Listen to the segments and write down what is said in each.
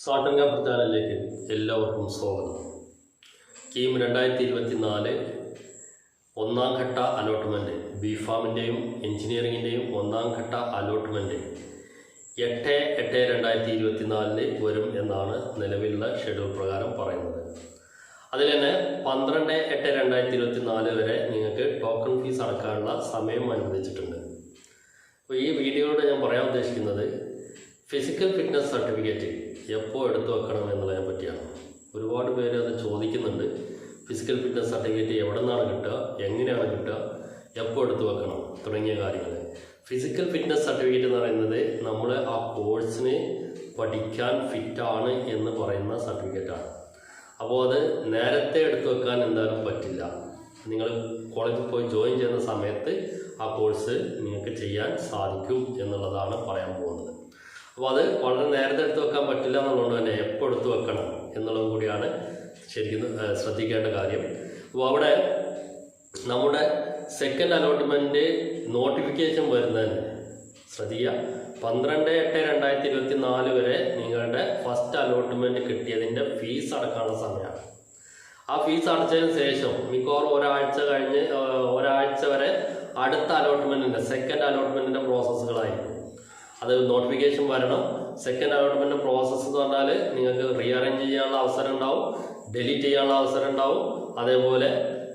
സാട്ടൻ copper ചാനലിലേക്ക് എല്ലാവർക്കും സ്വാഗതം. കീം രണ്ടായിരത്തി ഇരുപത്തി നാല് ഒന്നാം ഘട്ട അലോട്ട്മെന്റ് ബി ഫാമിന്റെയും എഞ്ചിനീയറിങ്ങിന്റെയും ഒന്നാം ഘട്ട അലോട്ട്മെന്റ് എട്ട് എട്ട് രണ്ടായിരത്തി ഇരുപത്തി നാലിന് വരും എന്നാണ് നിലവിലുള്ള ഷെഡ്യൂൾ പ്രകാരം പറയുന്നത്. അതിൽ തന്നെ പന്ത്രണ്ട് എട്ട് രണ്ടായിരത്തി ഇരുപത്തി നാല് വരെ നിങ്ങൾക്ക് ടോക്കൺ ഫീസ് അടക്കാനുള്ള സമയം അനുവദിച്ചിട്ടുണ്ട്. അപ്പോൾ ഈ വീഡിയോയിലൂടെ ഞാൻ പറയാൻ ഉദ്ദേശിക്കുന്നത് ഫിസിക്കൽ ഫിറ്റ്നസ് സർട്ടിഫിക്കറ്റ് എപ്പോൾ എടുത്തു വെക്കണം എന്നുള്ളതിനെ പറ്റിയാണ്. ഒരുപാട് പേര് അത് ചോദിക്കുന്നുണ്ട്. ഫിസിക്കൽ ഫിറ്റ്നസ് സർട്ടിഫിക്കറ്റ് എവിടെ നിന്നാണ് കിട്ടുക? എങ്ങനെയാണ് കിട്ടുക? എപ്പോൾ എടുത്തു വെക്കണം? തുടങ്ങിയ കാര്യങ്ങൾ. ഫിസിക്കൽ ഫിറ്റ്നസ് സർട്ടിഫിക്കറ്റ് എന്ന് പറയുന്നത് നമ്മൾ ആ കോഴ്സിന് പഠിക്കാൻ ഫിറ്റാണ് എന്ന് പറയുന്ന സർട്ടിഫിക്കറ്റാണ് അപ്പോൾ അത് നേരത്തെ എടുത്തു വെക്കാൻ എന്തായാലും പറ്റില്ല. നിങ്ങൾ കോളേജിൽ പോയി ജോയിൻ ചെയ്യുന്ന സമയത്ത് ആ കോഴ്സ് നിങ്ങൾക്ക് ചെയ്യാൻ സാധിക്കും എന്നുള്ളതാണ് പറയാൻ പോകുന്നത്. അപ്പോൾ അത് വളരെ നേരത്തെ എടുത്തു വെക്കാൻ പറ്റില്ല എന്നുള്ളതുകൊണ്ട് തന്നെ എപ്പോൾ എടുത്തു വെക്കണം എന്നുള്ളതും കൂടിയാണ് ശരിക്കും ശ്രദ്ധിക്കേണ്ട കാര്യം. അപ്പോൾ അവിടെ നമ്മുടെ സെക്കൻഡ് അലോട്ട്മെന്റ് നോട്ടിഫിക്കേഷൻ വരുന്നതിന് ശ്രദ്ധിക്കുക. പന്ത്രണ്ട് എട്ട് രണ്ടായിരത്തി ഇരുപത്തി നാല് വരെ നിങ്ങളുടെ ഫസ്റ്റ് അലോട്ട്മെന്റ് കിട്ടിയതിന്റെ ഫീസ് അടക്കാനുള്ള സമയമാണ്. ആ ഫീസ് അടച്ചതിന് ശേഷം മിക്കവാറും ഒരാഴ്ച കഴിഞ്ഞ് ഒരാഴ്ച വരെ അടുത്ത അലോട്ട്മെന്റിന്റെ സെക്കൻഡ് അലോട്ട്മെന്റിന്റെ പ്രോസസ്സുകളായിരിക്കും അത് നോട്ടിഫിക്കേഷൻ വരണം. സെക്കൻഡ് അലോട്ട്മെന്റ് പ്രോസസ്സ് എന്ന് പറഞ്ഞാൽ നിങ്ങൾക്ക് റീഅറേഞ്ച് ചെയ്യാനുള്ള അവസരം ഉണ്ടാവും ഡെലീറ്റ് ചെയ്യാനുള്ള അവസരം ഉണ്ടാവും അതേപോലെ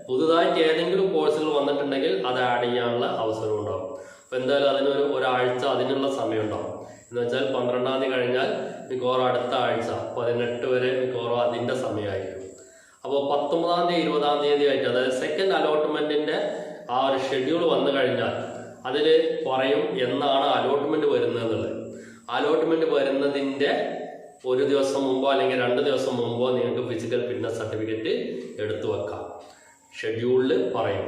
പുതുതായിട്ട് ഏതെങ്കിലും കോഴ്സുകൾ വന്നിട്ടുണ്ടെങ്കിൽ അത് ആഡ് ചെയ്യാനുള്ള അവസരം ഉണ്ടാവും. അപ്പോൾ എന്തായാലും അതിനൊരു ഒരാഴ്ച അതിനുള്ള സമയം ഉണ്ടാവും എന്ന് വെച്ചാൽ പന്ത്രണ്ടാം തീയതി കഴിഞ്ഞാൽ മിക്കവാറും അടുത്ത ആഴ്ച പതിനെട്ട് വരെ മിക്കവാറും അതിന്റെ സമയമായിരിക്കും. അപ്പോൾ പത്തൊമ്പതാം തീയതി ഇരുപതാം തീയതി ആയിട്ട് അതായത് സെക്കൻഡ് അലോട്ട്മെന്റിന്റെ ആ ഒരു ഷെഡ്യൂൾ വന്നു കഴിഞ്ഞാൽ അതിൽ പറയും എന്നാണ് അലോട്ട്മെന്റ് വരുന്നത് അലോട്ട്മെന്റ് വരുന്നതിന്റെ ഒരു ദിവസം മുമ്പോ അല്ലെങ്കിൽ രണ്ട് ദിവസം മുമ്പോ നിങ്ങൾക്ക് ഫിസിക്കൽ ഫിറ്റ്നസ് സർട്ടിഫിക്കറ്റ് എടുത്തു വെക്കാം. ഷെഡ്യൂളിൽ പറയും.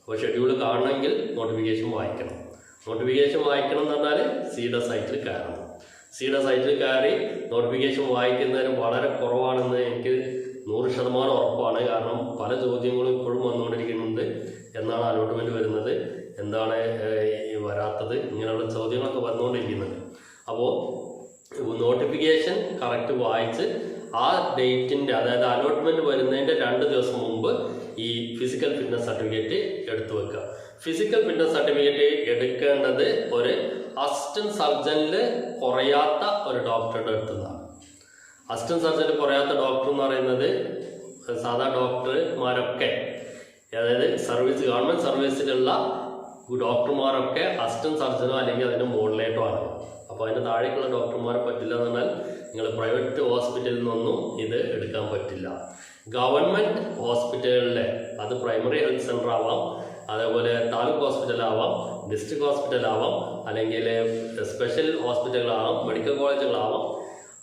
അപ്പോൾ ഷെഡ്യൂൾ കാണണമെങ്കിൽ നോട്ടിഫിക്കേഷൻ വായിക്കണം. നോട്ടിഫിക്കേഷൻ വായിക്കണം എന്ന് പറഞ്ഞാൽ സീഡ സൈറ്റിൽ കയറണം. സീഡ സൈറ്റിൽ കയറി നോട്ടിഫിക്കേഷൻ വായിക്കുന്നതിന് വളരെ കുറവാണെന്ന് എനിക്ക് നൂറ് ശതമാനം ഉറപ്പാണ്. കാരണം പല ചോദ്യങ്ങളും ഇപ്പോഴും വന്നുകൊണ്ടിരിക്കുന്നുണ്ട് എന്നാണ് അലോട്ട്മെന്റ് വരുന്നത്. എന്താണ് ഈ വരാത്തത് ഇങ്ങനെയുള്ള ചോദ്യങ്ങളൊക്കെ വന്നുകൊണ്ടിരിക്കുന്നത് അപ്പോൾ നോട്ടിഫിക്കേഷൻ കറക്റ്റ് വായിച്ച് ആ ഡേറ്റിന്റെ അതായത് അലോട്ട്മെന്റ് വരുന്നതിന്റെ രണ്ട് ദിവസം മുമ്പ് ഈ ഫിസിക്കൽ ഫിറ്റ്നസ് സർട്ടിഫിക്കറ്റ് എടുത്തു വെക്കുക. ഫിസിക്കൽ ഫിറ്റ്നസ് സർട്ടിഫിക്കറ്റ് എടുക്കേണ്ടത് ഒരു അസിസ്റ്റന്റ് സർജനിൽ കുറയാത്ത ഒരു ഡോക്ടറുടെ അടുത്തുനിന്നാണ് അസിസ്റ്റന്റ് സർജനിൽ കുറയാത്ത ഡോക്ടർ എന്ന് പറയുന്നത് സാധാ ഡോക്ടർമാരൊക്കെ അതായത് സർവീസ് ഗവൺമെന്റ് സർവീസിലുള്ള ഡോക്ടർമാരൊക്കെ അസിസ്റ്റന്റ് സർജനോ അല്ലെങ്കിൽ അതിന്റെ മുകളിലേട്ടോ ആണ്. അപ്പോൾ അതിന്റെ താഴേക്കുള്ള ഡോക്ടർമാരെ പറ്റില്ല എന്ന് പറഞ്ഞാൽ നിങ്ങൾ പ്രൈവറ്റ് ഹോസ്പിറ്റലിൽ നിന്നൊന്നും ഇത് എടുക്കാൻ പറ്റില്ല. ഗവൺമെന്റ് ഹോസ്പിറ്റലുകളിലെ അത് പ്രൈമറി ഹെൽത്ത് സെന്റർ ആവാം അതേപോലെ താലൂക്ക് ഹോസ്പിറ്റൽ ആവാം ഡിസ്ട്രിക്ട് ഹോസ്പിറ്റൽ ആവാം അല്ലെങ്കിൽ സ്പെഷ്യൽ ഹോസ്പിറ്റലുകളാവാം മെഡിക്കൽ കോളേജുകളാവാം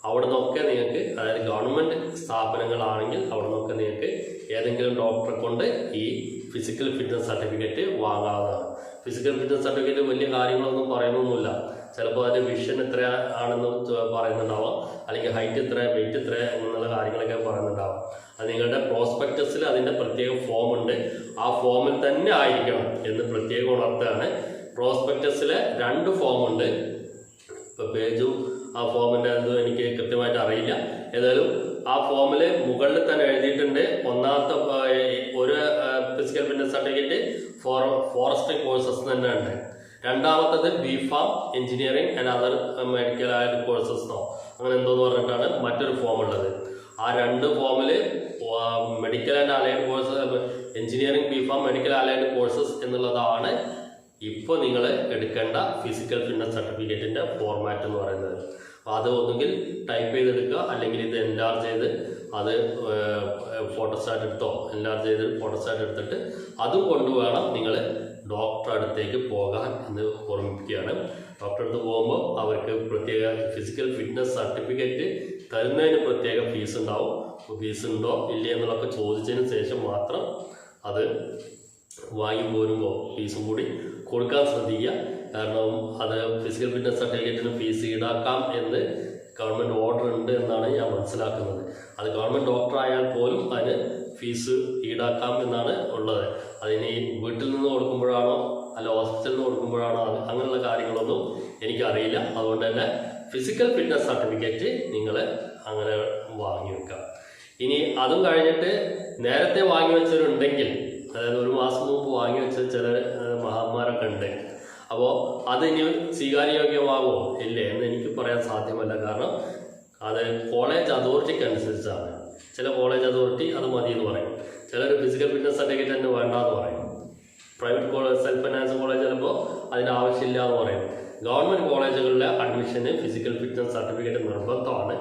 അവിടെ നിന്നൊക്കെ നിങ്ങൾക്ക് അതായത് ഗവൺമെന്റ് സ്ഥാപനങ്ങളാണെങ്കിൽ അവിടെ നിന്നൊക്കെ നിങ്ങൾക്ക് ഏതെങ്കിലും ഡോക്ടറെ കൊണ്ട് ഈ ഫിസിക്കൽ ഫിറ്റ്നസ് സർട്ടിഫിക്കറ്റ് വാങ്ങാവുന്നതാണ്. ഫിസിക്കൽ ഫിറ്റ്നസ് സർട്ടിഫിക്കറ്റ് വലിയ കാര്യങ്ങളൊന്നും പറയണമെന്നില്ല ചിലപ്പോൾ അതിന്റെ വിഷൻ എത്ര ആണെന്ന് പറയുന്നുണ്ടാവാം. അല്ലെങ്കിൽ ഹൈറ്റ് എത്ര വെയിറ്റ് എത്ര എന്നുള്ള കാര്യങ്ങളൊക്കെ പറയുന്നുണ്ടാവാം. അത് നിങ്ങളുടെ പ്രോസ്പെക്ടസിൽ അതിന്റെ പ്രത്യേക ഫോം ഉണ്ട്. ആ ഫോമിൽ തന്നെ ആയിരിക്കണം എന്ന് പ്രത്യേകം ഉണർത്തുകയാണ് പ്രോസ്പെക്ടസിലെ രണ്ട് ഫോമുണ്ട് ഉണ്ട്. ഇപ്പൊ പേജും ആ ഫോമിന്റെ അതും എനിക്ക് കൃത്യമായിട്ട് അറിയില്ല. ഏതായാലും ആ ഫോമിൽ മുകളിൽ തന്നെ എഴുതിയിട്ടുണ്ട്. ഒന്നാമത്തെ സർട്ടിഫിക്കറ്റ് ഫോർ ഫോറസ്റ്റ് കോഴ്സസ് തന്നെ ഉണ്ട്. രണ്ടാമത്തത് B pharm engineering and other medical ആയ കോഴ്സസ് എന്നോ അങ്ങനെ എന്തോന്ന് പറഞ്ഞിട്ടാണ് മറ്റൊരു ഫോം ഉള്ളത്. ആ രണ്ട് ഫോമിൽ medical and allied course engineering B pharm medical allied courses എന്നുള്ളതാണ് ഇപ്പോൾ നിങ്ങൾ എടുക്കേണ്ട ഫിസിക്കൽ ഫിറ്റ്നസ് സർട്ടിഫിക്കറ്റിന്റെ ഫോർമാറ്റ് എന്ന് പറയുന്നത്. അത് ഒന്നുകിൽ ടൈപ്പ് ചെയ്തെടുക്കുക അല്ലെങ്കിൽ ഇത് എൻലാർജ് ചെയ്ത് അത് ഫോട്ടോസ്റ്റാറ്റ് എടുത്തോ എൻലാർജ് ചെയ്ത് ഫോട്ടോസ്റ്റാറ്റ് എടുത്തിട്ട് അതും കൊണ്ടുവേണം നിങ്ങൾ ഡോക്ടറെ അടുത്തേക്ക് പോകാൻ എന്ന് ഓർമ്മിപ്പിക്കുകയാണ്. ഡോക്ടറെ അടുത്ത് പോകുമ്പോൾ അവർക്ക് പ്രത്യേക ഫിസിക്കൽ ഫിറ്റ്നസ് സർട്ടിഫിക്കറ്റ് തരുന്നതിന് പ്രത്യേക ഫീസ് ഉണ്ടാവും. ഫീസ് ഉണ്ടോ ഇല്ലേ എന്നുള്ളതൊക്കെ ചോദിച്ചതിന് ശേഷം മാത്രം അത് വാങ്ങി പോരുമ്പോൾ ഫീസും കൂടി കൊടുക്കാൻ ശ്രദ്ധിക്കുക. കാരണം അത് ഫിസിക്കൽ ഫിറ്റ്നസ് സർട്ടിഫിക്കറ്റിന് ഫീസ് ഈടാക്കാം എന്ന് ഗവൺമെന്റ് ഓർഡർ ഉണ്ട് എന്നാണ് ഞാൻ മനസ്സിലാക്കുന്നത്. അത് ഗവൺമെന്റ് ഡോക്ടർ ആയാൽ പോലും അതിന് ഫീസ് ഈടാക്കാം എന്നാണ് ഉള്ളത്. അതിന് വീട്ടിൽ നിന്ന് കൊടുക്കുമ്പോഴാണോ അല്ല ഹോസ്പിറ്റലിൽ നിന്ന് കൊടുക്കുമ്പോഴാണോ അങ്ങനെയുള്ള കാര്യങ്ങളൊന്നും എനിക്കറിയില്ല. അതുകൊണ്ട് തന്നെ ഫിസിക്കൽ ഫിറ്റ്നസ് സർട്ടിഫിക്കറ്റ് നിങ്ങൾ അങ്ങനെ വാങ്ങി വെക്കാം ഇനി അതും കഴിഞ്ഞിട്ട് നേരത്തെ വാങ്ങി വെച്ചവരുണ്ടെങ്കിൽ അതായത് ഒരു മാസം മുമ്പ് വാങ്ങി വെച്ച ചില മഹാന്മാരൊക്കെ ഉണ്ട്. അപ്പോൾ അത് ഇനി സ്വീകാര്യയോഗ്യമാകുമോ ഇല്ലേ എന്ന് എനിക്ക് പറയാൻ സാധ്യമല്ല. കാരണം അത് കോളേജ് അതോറിറ്റിക്ക് അനുസരിച്ചാണ്. ചില കോളേജ് അതോറിറ്റി അത് മതി എന്ന് പറയും. ചിലർ ഫിസിക്കൽ ഫിറ്റ്നസ് സർട്ടിഫിക്കറ്റ് തന്നെ വേണ്ട എന്ന് പറയും. Private college self finance college ചിലപ്പോൾ അതിന് ആവശ്യമില്ല എന്ന് പറയും ഗവൺമെന്റ് കോളേജുകളിലെ അഡ്മിഷന് ഫിസിക്കൽ ഫിറ്റ്നസ് സർട്ടിഫിക്കറ്റ് നിർബന്ധമാണ്.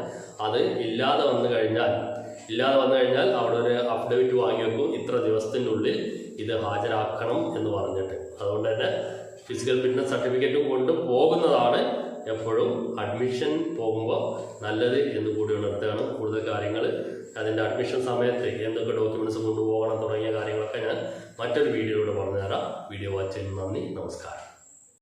അത് ഇല്ലാതെ വന്നു കഴിഞ്ഞാൽ ഇല്ലാതെ വന്നു കഴിഞ്ഞാൽ അവിടെ ഒരു അപ്ഡേറ്റ് വാങ്ങി വെക്കും. ഇത്ര ദിവസത്തിനുള്ളിൽ ഇത് ഹാജരാക്കണം എന്ന് പറഞ്ഞിട്ട്. അതുകൊണ്ട് തന്നെ ഫിസിക്കൽ ഫിറ്റ്നസ് സർട്ടിഫിക്കറ്റ് കൊണ്ട് പോകുന്നതാണ് എപ്പോഴും അഡ്മിഷൻ പോകുമ്പോൾ നല്ലത് എന്ന് കൂടി ഉണർത്തുകയാണ് കൂടുതൽ കാര്യങ്ങൾ അതിന്റെ അഡ്മിഷൻ സമയത്ത് എന്തൊക്കെ ഡോക്യുമെന്റ്സ് കൊണ്ടുപോകണം തുടങ്ങിയ കാര്യങ്ങളൊക്കെ ഞാൻ മറ്റൊരു വീഡിയോയിലൂടെ പറഞ്ഞുതരാം. വീഡിയോ വാച്ച് ചെയ്യുന്ന നന്ദി നമസ്കാരം.